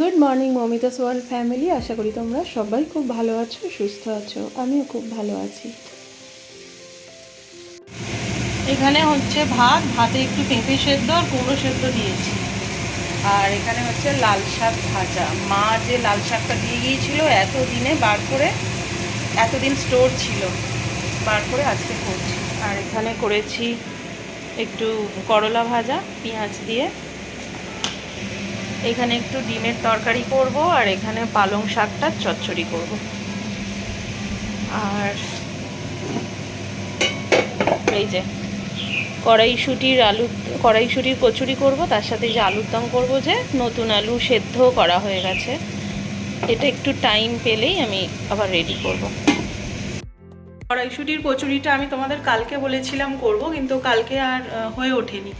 Good morning Momita সোয়াল family আশা করি তোমরা সবাই খুব ভালো আছো, সুস্থ আছো। আমিও খুব ভালো আছি। এখানে হচ্ছে ভাত। ভাতে একটু পেঁপে সেদ্ধ আর কুমড়ো সেদ্ধ দিয়েছি। আর এখানে হচ্ছে লাল শাক ভাজা। মা যে লাল শাকটা দিয়ে গিয়েছিল, এতদিনে বার করে, এতদিন স্টোর ছিল, বার করে আজকে করছি। আর এখানে করেছি একটু করলা ভাজা, পেঁয়াজ দিয়ে। এখানে একটু ডিমের তরকারি করব আর এখানে পালং শাকটা চচ্চড়ি করব। আর এই যে কড়াইশুটির আলু, কড়াইশুটির কচুরি করব, তার সাথে যে আলুর দম করব যে নতুন আলু সেদ্ধ করা হয়ে গেছে। এটা একটু টাইম পেলেই আমি আবার রেডি করব। কড়াইশুটির কচুরিটা আমি তোমাদের কালকে বলেছিলাম করব, কিন্তু কালকে আর হয়ে ওঠেনি।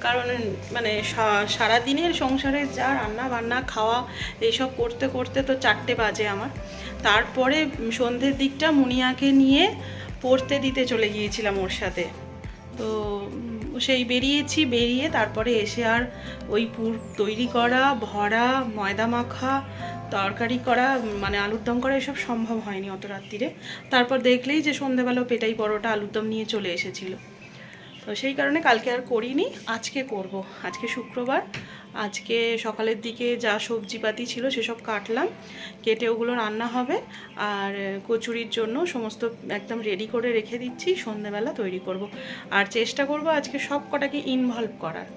কারণ মানে সা- সারাদিনের সংসারে যা রান্না বান্না, খাওয়া, এইসব করতে করতে তো চারটে বাজে আমার। তারপরে সন্ধ্যের দিকটা মুনিয়াকে নিয়ে পড়তে দিতে চলে গিয়েছিলাম ওর সাথে। তো সেই বেরিয়েছি, বেরিয়ে তারপরে এসে আর ওই পুর তৈরি করা, ভরা, ময়দা মাখা, তরকারি করা মানে আলুর দম করা এসব সম্ভব হয়নি অত রাত্রিরে তারপর দেখলেই যে সন্ধেবেলা পেটাই পরোটা, আলুর দম নিয়ে চলে এসেছিল। তো সেই কারণে কালকে আর করিনি, আজকে করব। আজকে শুক্রবার, আজকে সকালের দিকে যা সবজিপাতি ছিল সেসব কাটলাম, কেটে ওগুলো রান্না হবে, আর কচুরির জন্য সমস্ত একদম রেডি করে রেখে দিচ্ছি, সন্ধেবেলা তৈরি করব। আর চেষ্টা করব আজকে সব কটাকে ইনভলভ করার।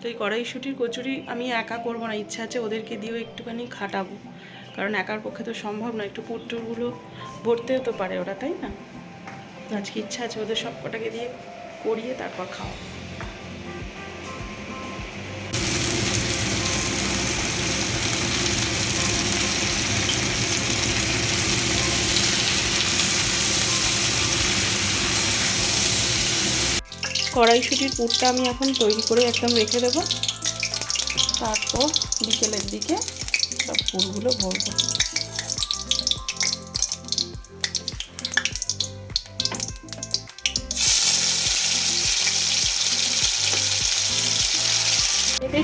তো এই কড়াইশুটির কচুরি আমি একা করব না, ইচ্ছা আছে ওদেরকে দিয়েও একটুখানি খাটাবো। কারণ একার পক্ষে তো সম্ভব না একটু পুট্টুরগুলো ভরতেও তো পারে ওরা, তাই না? আজকে ইচ্ছা আছে ওদের সব কটাকে দিয়ে করিয়ে তারপর খাওয়া কড়াইশুটির পুরটা আমি এখন তৈরি করে একদম রেখে দেবো। তারপর বিকেলের দিকে সব পুরগুলো ভরবো।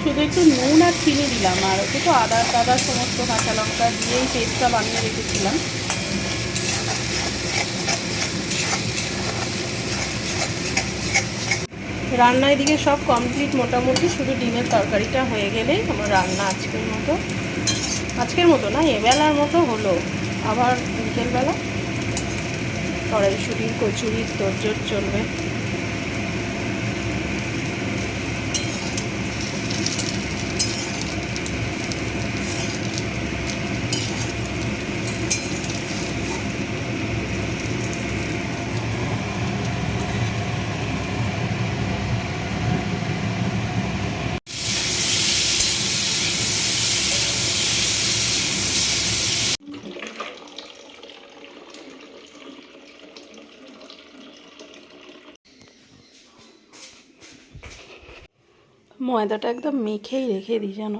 শুধু একটু নুন আর চিনি দিলাম, আর ওতে তো আদা টাদা সমস্ত কাঁচা লঙ্কা দিয়েই পেস্টটা বানিয়ে রেখেছিলাম। রান্না এদিকে সব কমপ্লিট মোটামুটি, শুধু ডিমের তরকারিটা হয়ে গেলেই আমার রান্না আজকের মতো। আজকের মতো না, এবেলার মতো হলো। আবার বিকেলবেলা কড়াইশুটির কচুরির তোরজোর চলবে। ময়দাটা একদম মেখেই রেখে দিই যেন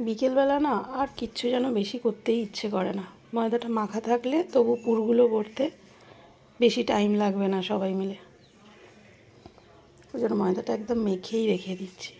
বিকেলবেলা না আর কিচ্ছু যেন বেশি করতেই ইচ্ছে করে না। ময়দাটা মাখা থাকলে তবু পুরগুলো করতে বেশি টাইম লাগবে না সবাই মিলে। ওই জন্য ময়দাটা একদম মেখেই রেখে দিচ্ছি।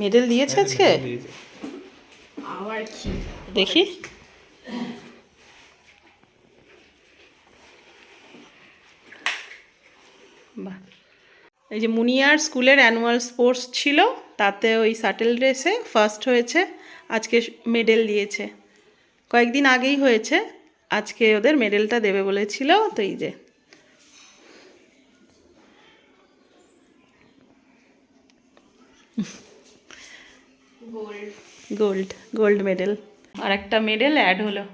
মেডেল দিয়েছে আজকে? আবার কি? দেখি। বাহ। এই যে মুনিয়ার স্কুলের অ্যানুয়াল স্পোর্টস ছিল তাতে ওই শাটেল রেসে ফার্স্ট হয়েছে আজকে মেডেল দিয়েছে। কয়েকদিন আগেই হয়েছে আজকে ওদের মেডেলটা দেবে বলেছিল তো এই যে। গোল্ড গোল্ড মেডেল আর একটা মেডেল অ্যাড হলো।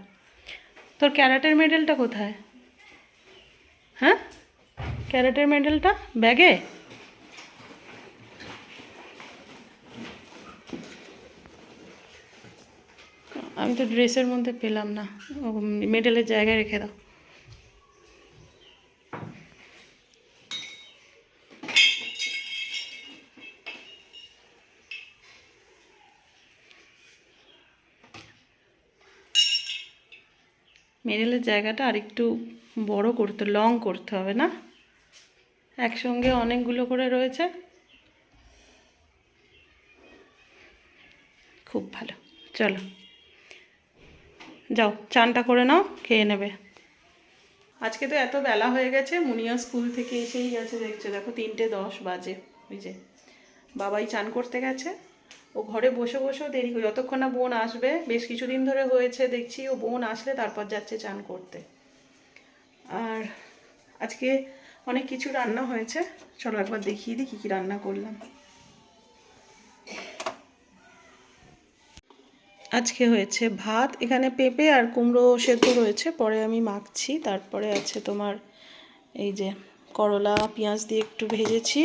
তোর ক্যারাটের মেডেলটা কোথায়? হ্যাঁ? ক্যারাটের মেডেলটা ব্যাগে? আমি তো ড্রেসের মধ্যে পেলাম না। মেডেলের জায়গায় রেখে দাও। জায়গাটা আরেকটু বড় করতে লং করতে হবে না? একসঙ্গে অনেকগুলো করে রয়েছে। খুব ভালো। চলো। যাও, চানটা করে নাও, খেয়ে নেবে। আজকে তো এত বেলা হয়ে গেছে, মুনিয়া স্কুল থেকে এসেই গেছে, দেখছ দেখো তিনটে দশ বাজে, ওই যে। বাবাই চান করতে গেছে। ও ঘরে বসে বসেও দেরি করে যতক্ষণ না বোন আসবে, বেশ কিছুদিন ধরে হয়েছে দেখছি, ও বোন আসলে তারপর যাচ্ছে চান করতে। আর আজকে অনেক কিছু রান্না হয়েছে। চলো একবার দেখিয়ে দিই কী কী রান্না করলাম। আজকে হয়েছে ভাত, এখানে পেঁপে আর কুমড়ো সেদ্ধ রয়েছে। পরে আমি মাখছি, তারপরে আছে তোমার এই যে করলা, পেঁয়াজ দিয়ে একটু ভেজেছি।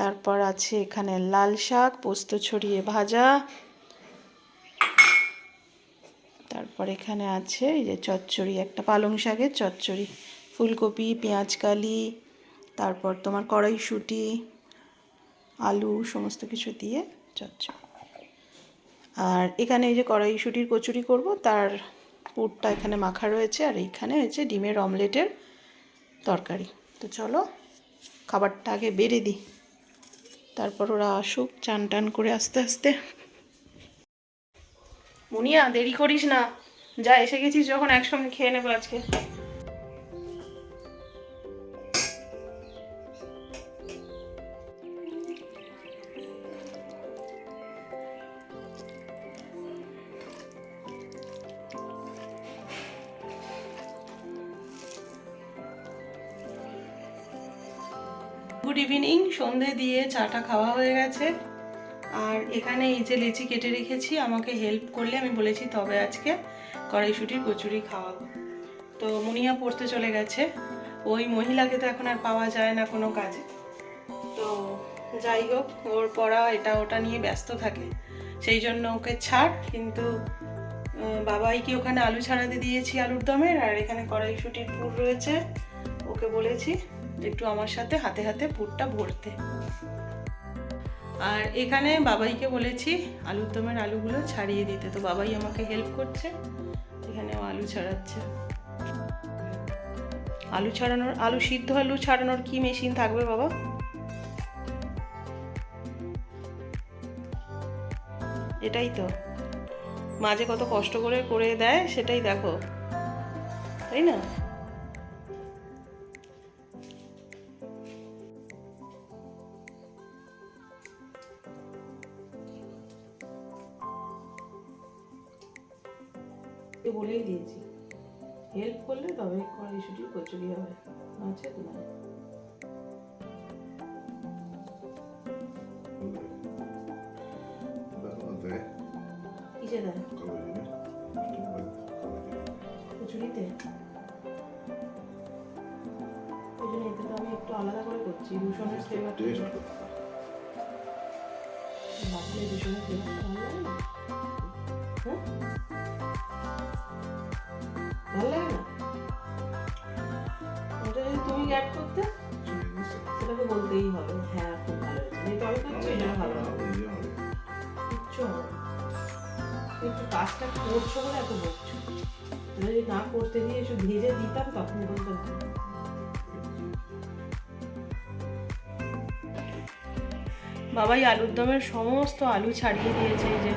তারপর আছে এখানে লাল শাক, পোস্ত ছড়িয়ে ভাজা। তারপর এখানে আছে এই যে চচ্চড়ি, একটা পালং শাকের চচ্চড়ি। ফুলকপি পেঁয়াজকালি তারপর তোমার কড়াইশুঁটি, আলু, সমস্ত কিছু দিয়ে চচ্চড়ি। আর এখানে এই যে কড়াইশুঁটির কচুরি করব, তার পুরটা এখানে মাখা রয়েছে, আর এইখানে হয়েছে ডিমের অমলেটের তরকারি। তো চলো, খাবারটা আগে বেড়ে দিই। তারপর ওরা আসুক চান টান করে আস্তে আস্তে। মুনিয়া, দেরি করিস না। যা, এসে গেছিস যখন একসঙ্গে খেয়ে নেব আজকে। গুড ইভিনিং সন্ধে দিয়ে চাটা খাওয়া হয়ে গেছে। আর এখানে এই যে লেচি কেটে রেখেছি আমাকে হেল্প করলে আমি বলেছি তবে আজকে কড়াইশুটির কচুরি খাওয়াবো। তো মুনিয়া পড়তে চলে গেছে ওই মহিলাকে তো এখন আর পাওয়া যায় না কোনো কাজে। তো যাই হোক ওর পড়া এটা ওটা নিয়ে ব্যস্ত থাকে। সেই জন্য ওকে ছাড় কিন্তু আহ, বাবাইকে ওখানে আলু ছাড়াতে দিয়েছি আলুর দমের? আর এখানে কড়াইশুটির পুর রয়েছে ওকে বলেছি। একটু আমার সাথে হাতে হাতে পুরটা ভরতে। আর এখানে বাবাইকে বলেছি আলুর দমের আলুগুলো ছাড়িয়ে দিতে। তো বাবাই আমাকে হেল্প করছে এখানে আলু ছাড়াচ্ছে। আলু ছাড়ানোর, আলু সিদ্ধ আলু ছাড়ানোর কি মেশিন থাকবে বাবা? এটাই তো। মাঝে কত কষ্ট করে করে দেয়, সেটাই দেখো। তাই না? বলেই দিয়েছি। হেল্প করলে তবে কড়াইশুটির কচুরি হবে আছে তো না কিসে দেয় কচুরিতে ওই জন্য এতে তো আমি একটু আলাদা করে করছি রসুনের ফ্লেভার ফ্লেভারটা ভালো লাগে হ্যাঁ? ভালো লাগে না? ওটা যদি তুমি অ্যাড করতে সেটা তো বলতেই হবে। হ্যাঁ খুব ভালো হয়েছে। তবে করছ জন্য ভালো হবে। কিচ্ছু হবে একটু কাজটা করছ বলে এত তুমি যদি না করতে দিয়ে একটু ভেজে দিতাম তখন বলতাম বাবাই আলুর দমের সমস্ত আলু ছাড়িয়ে দিয়েছে এই যে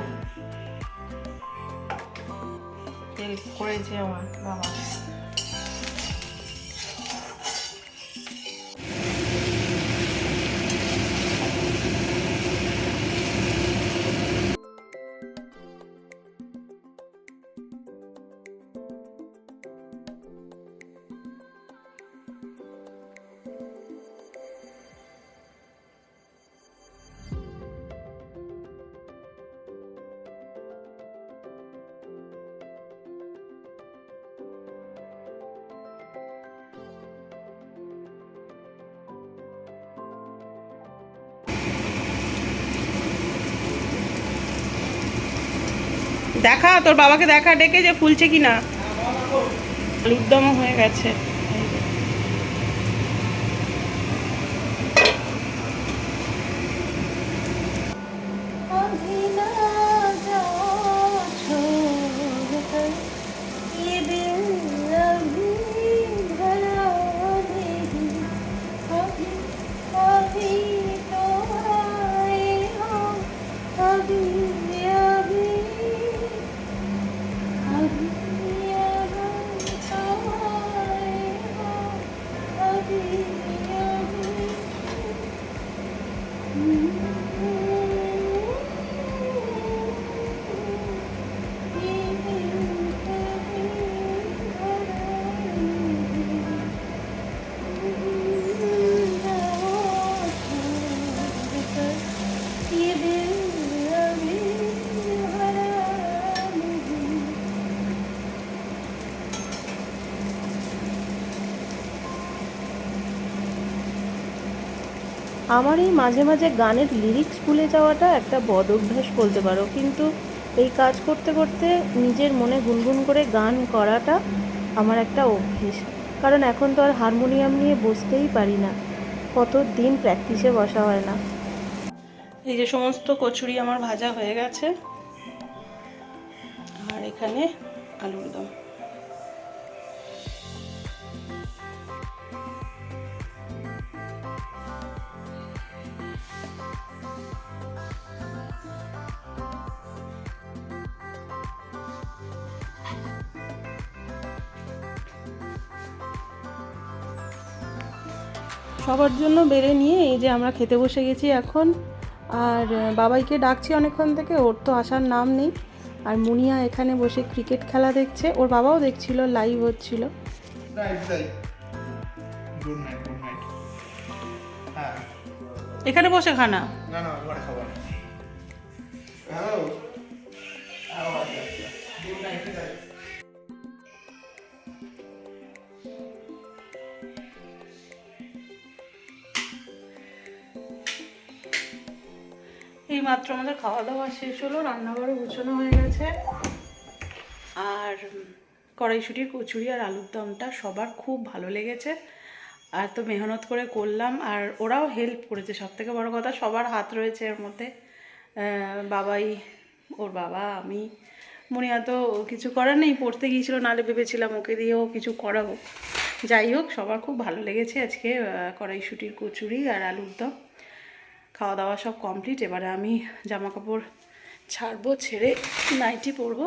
তেল করেছে আমার বাবা দেখা তোর বাবাকে দেখা ডেকে যে ফুলছে কি না আলুর হয়ে গেছে। আমার এই মাঝে মাঝে গানের লিরিক্স ভুলে যাওয়াটা একটা বদ অভ্যাস বলতে পারো। কিন্তু এই কাজ করতে করতে নিজের মনে গুনগুন করে গান করাটা আমার একটা অভ্যেস। কারণ এখন তো আর হারমোনিয়াম নিয়ে বসতেই পারি না। কত দিন প্র্যাকটিসে বসা হয় না। এই যে সমস্ত কচুরি আমার ভাজা হয়ে গেছে। আর এখানে আলুর দম। সবার জন্য বেড়ে নিয়ে এই যে আমরা খেতে বসে গেছি এখন। আর বাবাইকে ডাকছি অনেকক্ষণ থেকে ওর তো আসার নাম নেই। আর মুনিয়া এখানে বসে ক্রিকেট খেলা দেখছে। ওর বাবাও দেখছিল লাইভ হচ্ছিল। Right right good night good night হ্যাঁ। এখানে বসে খানা না। না ঘরে খাবার হ্যালো। এই মাত্র আমাদের খাওয়া দাওয়া শেষ হলো রান্নাবাড়ও গুছানো হয়ে গেছে। আর কড়াইশুটির কচুরি আর আলুর দমটা সবার খুব ভালো লেগেছে। আর তো মেহনত করে করলাম, আর ওরাও হেল্প করেছে। সব থেকে বড়ো কথা, সবার হাত রয়েছে এর মধ্যে। বাবাই, ওর বাবা, আমি, মনিয়া তো কিছু করার নেই, পড়তে গিয়েছিল, নালে ভেবেছিলাম ওকে দিয়েও কিছু করাবো। যাই হোক, সবার খুব ভালো লেগেছে আজকে কড়াইশুটির কচুরি আর আলুর দম। খাওয়া দাওয়া সব কমপ্লিট এবারে আমি জামা কাপড় ছাড়বো, ছেড়ে নাইটি পরবো।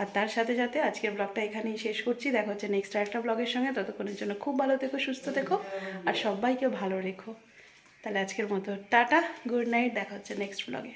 আর তার সাথে সাথে আজকের ব্লগটা এখানেই শেষ করছি। দেখা হচ্ছে নেক্সট আরেকটা ব্লগের সঙ্গে। ততক্ষণের জন্য খুব ভালো থেকো, সুস্থ থেকো, আর সবাইকে ভালো রেখো। তাহলে আজকের মতো, টাটা গুড নাইট দেখা হচ্ছে নেক্সট ব্লগে